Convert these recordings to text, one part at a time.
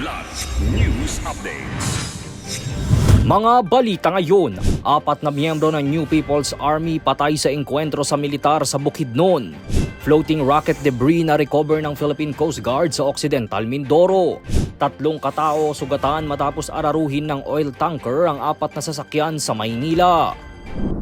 Kidlat News Updates. Mga balita ngayon, apat na miyembro ng New People's Army patay sa engkwentro sa militar sa Bukidnon. Floating rocket debris na recover ng Philippine Coast Guard sa Occidental Mindoro. Tatlong katao sugatan matapos araruhin ng oil tanker ang apat na sasakyan sa Maynila.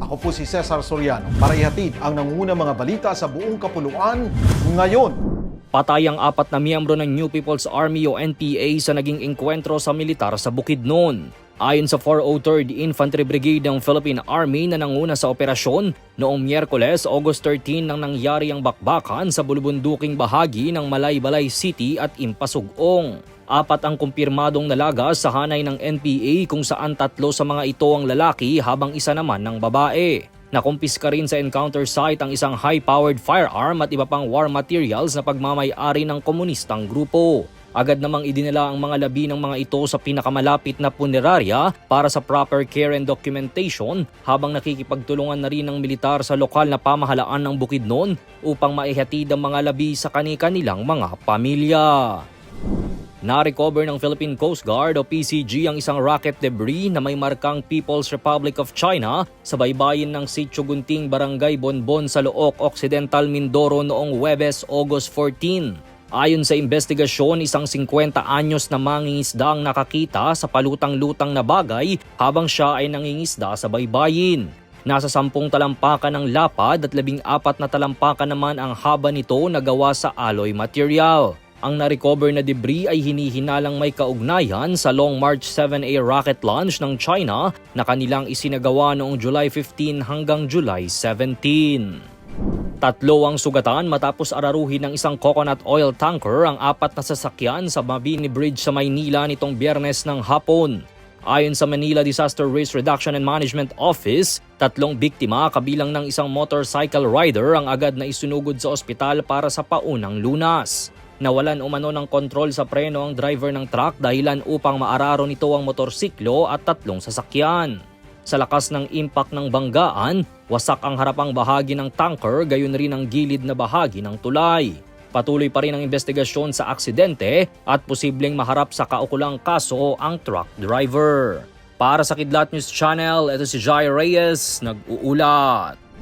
Ako po si Cesar Soriano para ihatid ang nanguna mga balita sa buong kapuluan ngayon. Patay ang apat na miyembro ng New People's Army o NPA sa naging engkwentro sa militar sa Bukidnon. Ayon sa 403rd Infantry Brigade ng Philippine Army na nanguna sa operasyon, noong Miyerkules, August 13 nang nangyari ang bakbakan sa bulubunduking bahagi ng Malaybalay City at Impasugong. Apat ang kumpirmadong nalagas sa hanay ng NPA kung saan tatlo sa mga ito ang lalaki habang isa naman ng babae. Nakumpiska rin sa encounter site ang isang high-powered firearm at iba pang war materials na pagmamay-ari ng komunistang grupo. Agad namang idinala ang mga labi ng mga ito sa pinakamalapit na punerarya para sa proper care and documentation habang nakikipagtulungan na rin ng militar sa lokal na pamahalaan ng Bukidnon upang maihatid ang mga labi sa kani-kanilang mga pamilya. Na-recover ng Philippine Coast Guard o PCG ang isang rocket debris na may markang People's Republic of China sa baybayin ng Sitio Gunting, Barangay Bonbon sa Look, Occidental Mindoro noong Webes, August 14. Ayon sa investigasyon, isang 50 anyos na mangingisda ang nakakita sa palutang-lutang na bagay habang siya ay nangingisda sa baybayin. Nasa sampung talampakan ng lapad at labing apat na talampakan naman ang haba nito na gawa sa alloy material. Ang na-recover na debris ay hinihinalang may kaugnayan sa Long March 7A rocket launch ng China na kanilang isinagawa noong July 15 hanggang July 17. Tatlo ang sugatan matapos araruhin ng isang coconut oil tanker ang apat na sasakyan sa Mabini Bridge sa Maynila nitong biyernes ng hapon. Ayon sa Manila Disaster Risk Reduction and Management Office, tatlong biktima kabilang ng isang motorcycle rider ang agad na isunugod sa ospital para sa paunang lunas. Nawalan umano ng kontrol sa preno ang driver ng truck dahilan upang maararo nito ang motorsiklo at tatlong sasakyan. Sa lakas ng impact ng banggaan, wasak ang harapang bahagi ng tanker gayon rin ang gilid na bahagi ng tulay. Patuloy pa rin ang investigasyon sa aksidente at posibleng maharap sa kaukulang kaso ang truck driver. Para sa Kidlat News Channel, ito si Jai Reyes, nag-uulat.